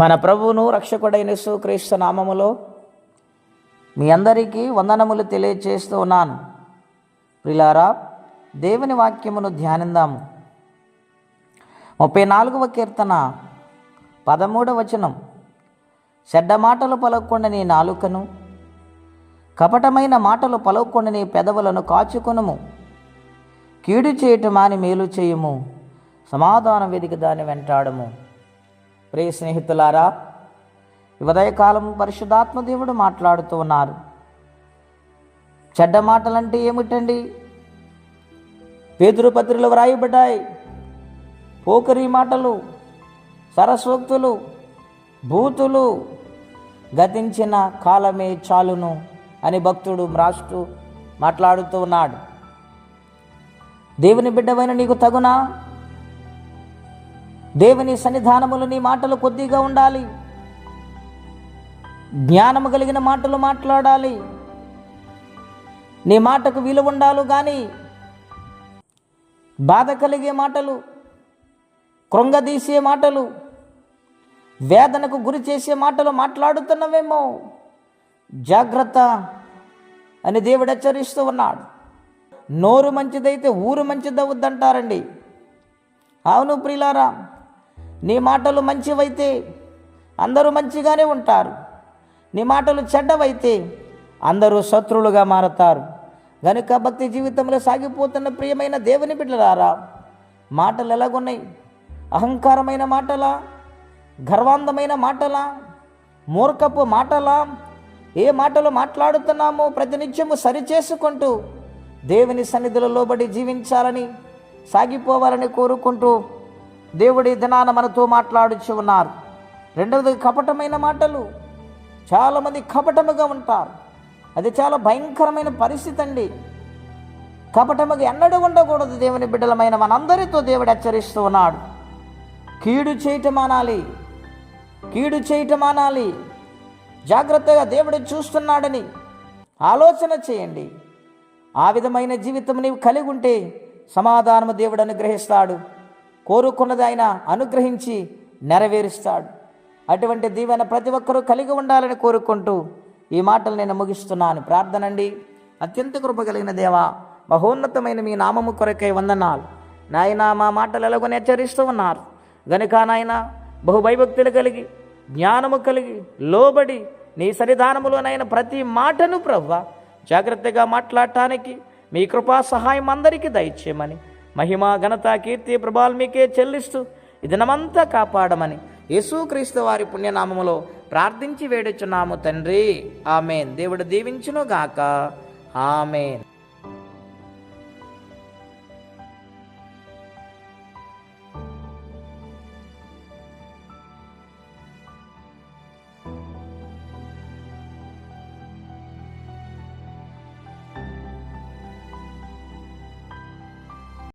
మన ప్రభువును రక్షకుడైన క్రీస్తు నామములో మీ అందరికీ వందనములు తెలియచేస్తూ ఉన్నాను. ప్రిలారా దేవుని వాక్యమును ధ్యానిందాము. ముప్పై నాలుగవ కీర్తన పదమూడవ వచనం. చెడ్డ మాటలు పలకకుండా నీ నాలుకను కపటమైన మాటలు పలవకుండా నీ పెదవులను కాచుకొనుము. కీడు చేయటమాని మేలు చేయము. సమాధానం వెదికి దాన్ని వెంటాడము. ప్రియ స్నేహితులారా ఉదయకాలం పరిశుద్ధాత్మ దేవుడు మాట్లాడుతూ ఉన్నారు. చెడ్డ మాటలంటే ఏమిటండి? పేదరు పత్రికలు వ్రాయబడ్డాయి పోకరి మాటలు సరస్వక్తులు భూతులు గతించిన కాలమే చాలును అని భక్తుడు మ్రాస్తూ మాట్లాడుతూ ఉన్నాడు. దేవుని బిడ్డవైన నీకు తగునా? దేవుని సన్నిధానములు నీ మాటలు కొద్దిగా ఉండాలి. జ్ఞానము కలిగిన మాటలు మాట్లాడాలి. నీ మాటకు విలువ ఉండాలి కానీ బాధ కలిగే మాటలు కృంగదీసే మాటలు వేదనకు గురి చేసే మాటలు మాట్లాడుతున్నవేమో. జాగ్రత్త అని దేవుడు హెచ్చరిస్తూ ఉన్నాడు. నోరు మంచిదైతే ఊరు మంచిదవుద్దంటారండి. అవును ప్రిలారా నీ మాటలు మంచివైతే అందరూ మంచిగానే ఉంటారు. నీ మాటలు చెడ్డవైతే అందరూ శత్రువులుగా మారతారు. గనుక భక్తి జీవితంలో సాగిపోతున్న ప్రియమైన దేవుని బిడ్డలారా మాటలు ఎలాగున్నాయి? అహంకారమైన మాటలా? గర్వాంధమైన మాటలా? మూర్ఖపు మాటలా? ఏ మాటలు మాట్లాడుతున్నామో ప్రతినిత్యము సరిచేసుకుంటూ దేవుని సన్నిధిలో లోబడి జీవించాలని సాగిపోవాలని కోరుకుంటూ దేవుడి దినాన మనతో మాట్లాడుచు ఉన్నారు. రెండవది కపటమైన మాటలు. చాలామంది కపటముగా ఉంటారు. అది చాలా భయంకరమైన పరిస్థితి అండి. కపటముగా ఎన్నడూ ఉండకూడదు దేవుని బిడ్డలమైన మనందరితో దేవుడు హెచ్చరిస్తూ ఉన్నాడు. కీడు చేయటం మానాలి. కీడు చేయటం మానాలి. జాగ్రత్తగా దేవుడు చూస్తున్నాడని ఆలోచన చేయండి. ఆ విధమైన జీవితం నీవు కలిగి ఉంటే సమాధానము దేవుడు అనుగ్రహిస్తాడు. కోరుకున్నది ఆయన అనుగ్రహించి నెరవేరుస్తాడు. అటువంటి దీవెన ప్రతి ఒక్కరూ కలిగి ఉండాలని కోరుకుంటూ ఈ మాటలు నేను ముగిస్తున్నాను. ప్రార్థనండి. అత్యంత కృప కలిగిన దేవా మహోన్నతమైన మీ నామము కొరకై వందనాలు. నాయన మా మాటలు ఎలాగో హెచ్చరిస్తూ ఉన్నారు. గనుక నాయన బహుభయభక్తులు కలిగి జ్ఞానము కలిగి లోబడి నీ సన్నిధానములోనైన ప్రతి మాటను ప్రవ్వ జాగ్రత్తగా మాట్లాడటానికి మీ కృపా సహాయం అందరికీ దయచేయమని మహిమ ఘనత కీర్తి ప్రభాలు మీకే చెల్లిస్తూ ఇదనమంతా కాపాడమని యేసుక్రీస్తు వారి పుణ్యనామములో ప్రార్థించి వేడుచున్నాము తండ్రి. ఆమెన్. దేవుడు దీవించునుగాక. ఆమెన్.